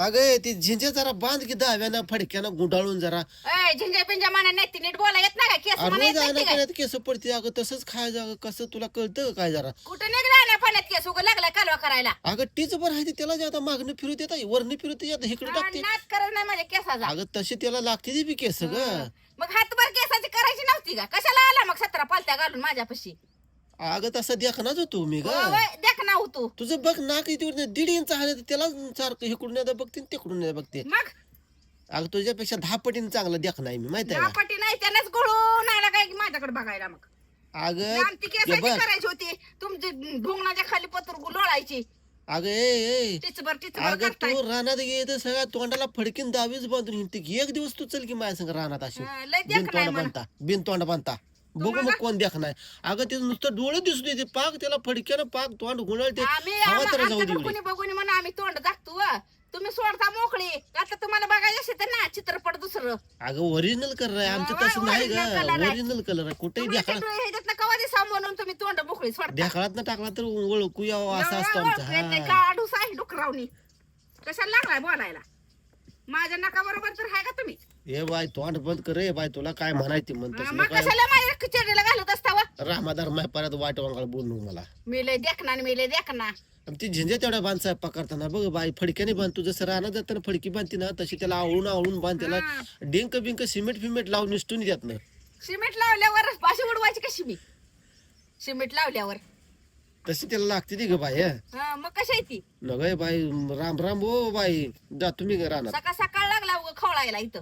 अगं ती झिंजे जरा बांध की दहाव्यानं फडक्यानं गुंडाळून जरा. झिंजा पिंजा म्हणा नाही ती नीट बोला येत नाही का? केस म्हणा अरे येत नाही जाण्या? पाण्यात केस पडते अगं तसंच खायचं अगं कसं तुला कळतं का काय जरा? कुठं निघला ना पाण्यात केस उगं लागला कालवा करायला. अगं टीच बरं आहे ते त्याला जे आता मागणं फिरत येत वरनं फिरत येत इकडे टाकते. नाच करत नाही माझ्या केसाचा. अगं तशी त्याला लागते ती बी केस ग. मग हातभर केसाची करायची नव्हती का? कशाला आला मग सतरा पालत्या घालून माझ्यापाशी? अगं तसं देखनाच होतो मी ग. होय, देख ना हो तू. तुझं बघ नाक इथे दीड इंच आहे तर त्याला सारखं इकडून येतं बघते तिकडून येतं बघते. मग? अगं तुझ्यापेक्षा दहा पटीने चांगलं देख नाही मी माहिती आहे का? नापटी नाही त्यानंच गळून आला काय की माझ्याकडे बघायला मग. अगं आमची ते केसाची बघ. करायची होती तुमची ढोंगणाच्या खाली पत्र लोळायची अगं ए ए. टिचभर टिचभर अगं करताय. तू रानात गेलं सगळ्या तोंडाला फडकीन दावीच बांधून हिंडते एक दिवस तू चल की माझ्या संग रानात अशी. हा, लय बिन देख नाही तोंड म्हणा. बांधता बिन तोंड बांधता. बघू मग? कोण देख नाही. अगं ते नुसतं डोळे दिसू दे ते पाक त्याला फडक्यानं पाक तोंड गुंडाळते आम्ही हवा तर जाऊ आमच्याकडे दे कुणी बघून आम्ही तोंड दाखतो व. तुम्ही सोडता मोकळी. आता तुम्हाला बघायचं असेल तर ना चित्रपट दुसरं. अगं ओरिजिनल कलर आहे. आमचं हा, तसं नाही original color ग आहे. ओरिजिनल कलर आहे. कुठेही डोळे कवा दिसा म्हणून तुम्ही तोंड मोकळी सोडता. देखाळात ना टाकला तर ओळखू यावं असं असतं आमचं. हा. काढूस आहे डुकरावनी. कशाला लागलाय बोलायला? माझ्या नका बरोबर तर आहे का तुम्ही? ए बाय तोंड बंद कर रे. बाय तुला काय म्हणायचं हा, म्हणतो कशाला माझ्या खिचडीला घालत असता व? रामादार माय परत वाट वांगाळ बोलू मला. मी लय देखना आणि मी लय देखना आणि ती झिंजे तेवढ्या बांध स्वयंपाक करताना बघ बाई फडक्याने बांध तू जसं राहणार जाताना फडकी बांधते ना तशी त्याला आवळून आवळून बांध त्याला हा. डिंक बिंक सिमेंट फिमेंट लावून निसटून देत ना सिमेंट लावल्यावर पाशी उडवायची कशी मी? सिमेंट लावल्यावर. तशी त्याला लागते ती ग बाई हं. हा, मग कशी आहे ती? न ग बाई राम राम ओ बाई. जा तुम्ही ग राहणार सकाळ सकाळ लागला उगा खवळायला इथं.